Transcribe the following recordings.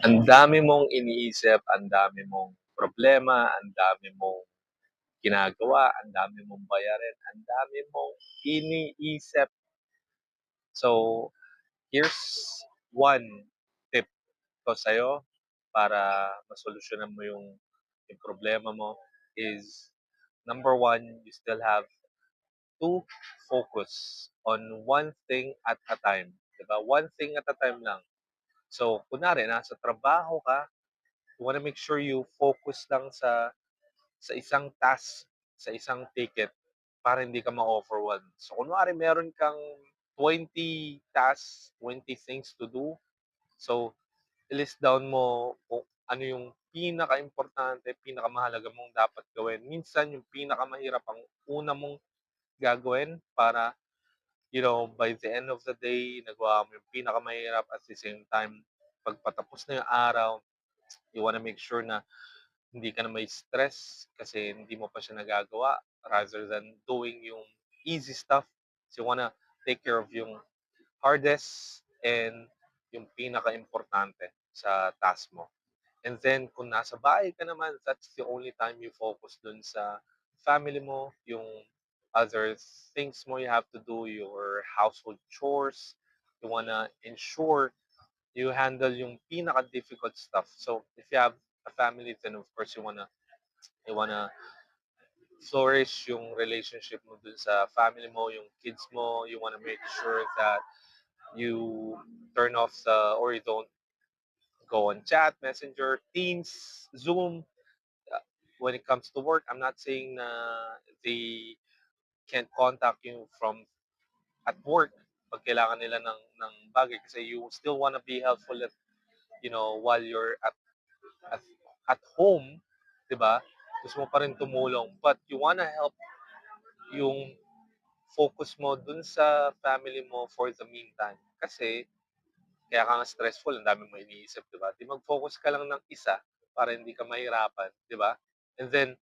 Ang dami mong iniisip, ang dami mong problema, ang dami mong ginagawa, ang dami mong bayarin, ang dami mong iniisip. So, here's one tip ko sa'yo para masolusyonan mo yung, yung problema mo is number one, you still have to focus on one thing at a time. Diba? One thing at a time lang. So, kunwari, nasa trabaho ka, you wanna make sure you focus lang sa sa isang task, sa isang ticket para hindi ka ma-overwhelm. So, kunwari meron kang 20 tasks, 20 things to do. So, list down mo kung ano yung pinaka-importante, pinaka-mahalaga mong dapat gawin. Minsan, yung pinaka-mahirap ang una mong gagawin para, you know, by the end of the day, nagawa mo yung pinaka-mahirap at the same time, pagpatapos na yung araw, you wanna make sure na hindi ka na may stress kasi hindi mo pa siya nagagawa rather than doing yung easy stuff. So you wanna take care of yung hardest and yung pinaka-importante sa task mo. And then, kung nasa bahay ka naman, that's the only time you focus dun sa family mo, yung other things mo you have to do, your household chores. You wanna ensure you handle yung pinaka-difficult stuff. So, if you have a family, then of course you wanna you wanna flourish yung relationship mo dun sa family mo, yung kids mo. You wanna make sure that you turn off the or you don't go on chat, messenger, Teams, Zoom. Uh, when it comes to work, I'm not saying na they can't contact you from at work pag kailangan nila ng ng bagay kasi you still want to be helpful at you know while you're at at, at home, 'di ba? Gusto mo pa rin tumulong but you want to help yung focus mo dun sa family mo for the meantime. Kasi kaya ka nga stressful, ang dami mo iniisip, 'di ba? Di mag-focus ka lang ng isa para hindi ka mahirapan, 'di ba? And then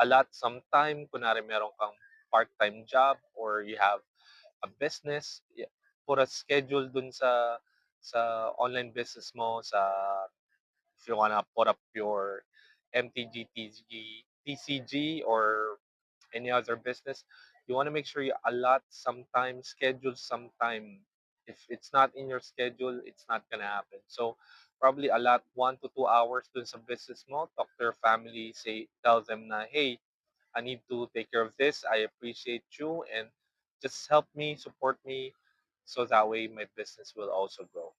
a lot sometime kunwari meron kang part-time job or you have a business, put a schedule dun sa sa online business mo, sa if you wanna put up your MTG, TG, TCG or any other business, you wanna make sure you allot some time, schedule some time. If it's not in your schedule, it's not gonna happen. So probably allot one to two hours dun sa business mo, talk to your family, say, tell them na, hey, I need to take care of this. I appreciate you and just help me, support me, so that way my business will also grow.